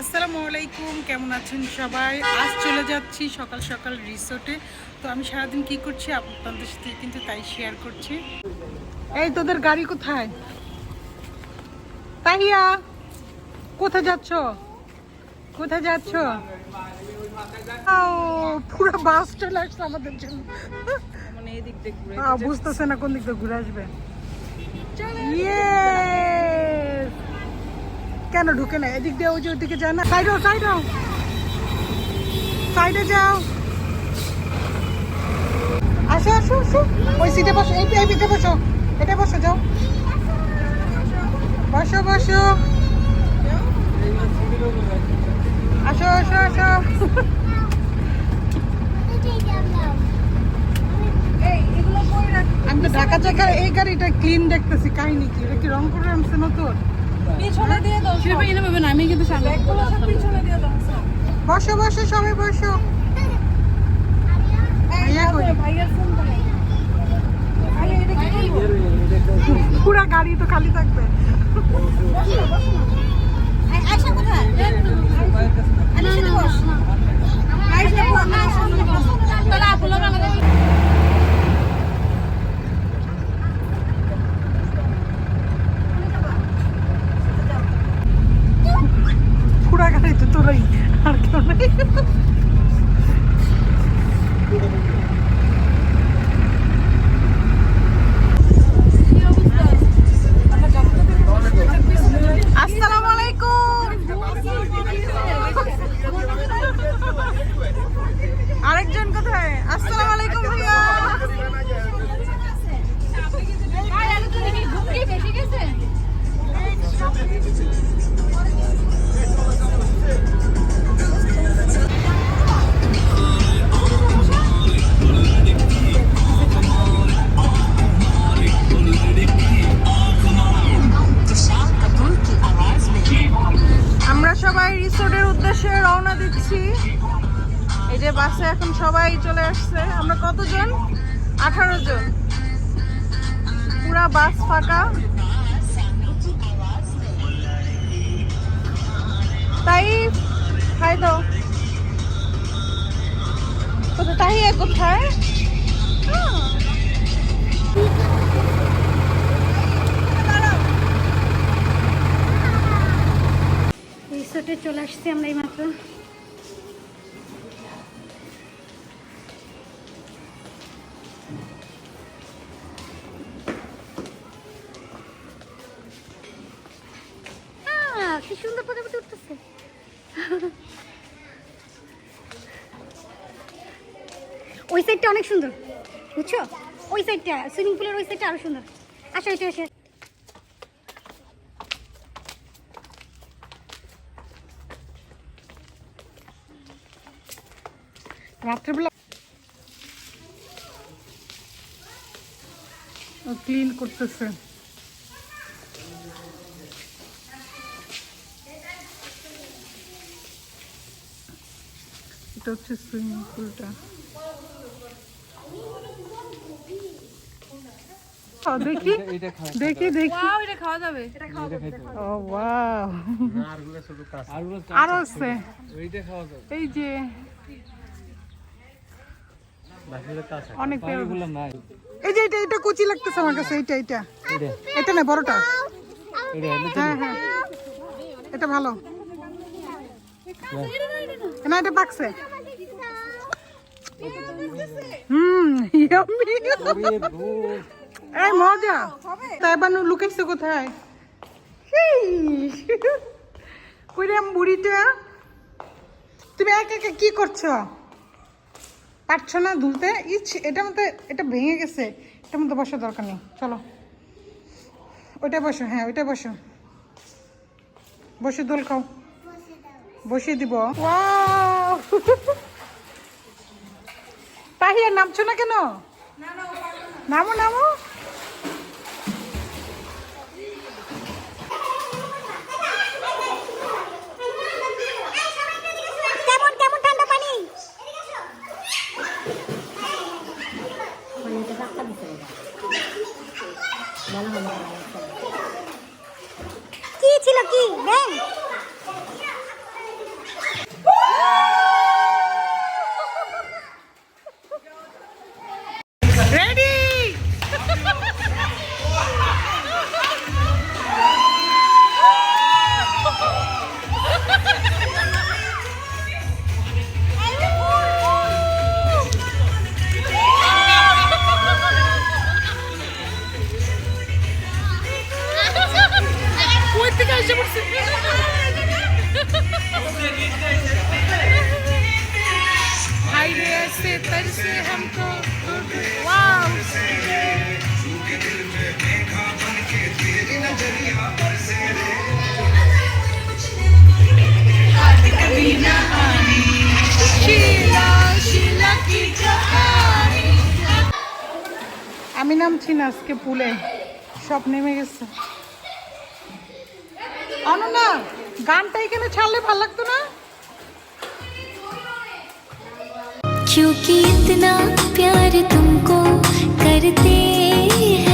আসসালামু আলাইকুম কেমন আছেন সবাই? আজ চলে যাচ্ছি সকাল সকাল রিসোর্টে তো আমি সারাদিন কি করছি আপনাদের সাথে কিন্তু তাই শেয়ার করছি। এই তোদের গাড়ি কোথায়? তাহিয়া কোথায় যাচ্ছ? কোথায় যাচ্ছ? ও পুরো বাস চলে আসছে আমাদের জন্য। মানে বুঝতেছে না কোন দিক দিয়ে ঘুরে আসবে। Yes! কেন ঢুকে না? এদিক দিয়ে ওই যে ওইদিকে যায় না? সাইড সাইড সাইডে যাও। আসো আসো আসো। ওই সিটে বসো, এই এই পিঠে বসো। এটা বসো, যাও। বসো বসো। আসো আসো আসো। আমি তো ঢাকা জায়গা এই গাড়িটা ক্লিন দেখতেছি। কাহিনী কি? এটা কি রং করে আনছে নতুন? পিছনে দিয়ে দাও শিল্পা এনে পাবে আমি কিন্তু সামনে পিছনে দিয়ে দাও বসো বসো সবাই বসো। পুরা গাড়ি তো খালি থাকবে। কোথায়? উদ্দেশ্যে রওনা দিচ্ছি। এই যে বাসে এখন সবাই চলে আসছে। আমরা কতজন? আঠারো জন। পুরা বাস ফাঁকা। রিসোর্টে চলে আসছি আমরা এই মাত্র কি সুন্দর প্রজাপতি উঠতেছে। ওই সাইডটা অনেক সুন্দর, বুঝছ? ওই সাইডটা সুইমিং পুলের ওই সাইডটা আরও সুন্দর। আসো এটা আসো। রাত্রেবেলা ক্লিন করতেছে। এটা হচ্ছে সুইমিং পুলটা। দেখি। দেখি দেখি। এটা খাওয়া যাবে। Oh wow. আরও আছে। এই যে অনেক এই যে এটা এটা কুচি লাগতেছে আমার কাছে এইটা এইটা। এটা না বড়টা? হ্যাঁ হ্যাঁ। এটা ভালো। না এটা পাকছে। হুম এই মজা। তাই বানু লুকাইছো কোথায়? কইরাম বুড়িটা। তুমি একা একা কি করছ? পারছ না দুলতে ইচ্ছ এটা মধ্যে এটা ভেঙে গেছে। এটার মধ্যে বসার দরকার নেই। চলো। ওইটা বসো হ্যাঁ ওইটা বসো। বসে দোল খাও। বসিয়ে দিব! তাহিয়া, নামছো না কেন? নামো নামো কেমন কেমন ঠান্ডা পানি কি ছিল কি? ব্যাং से हमको वाओ शीला शीला की कहानी আমি নামছি না আজকে পুলে সব নেমে গেছে অনন্যা গানটা এখানে ছাড়লে ভালো লাগতো না क्योंकि इतना प्यार तुमको करते हैं।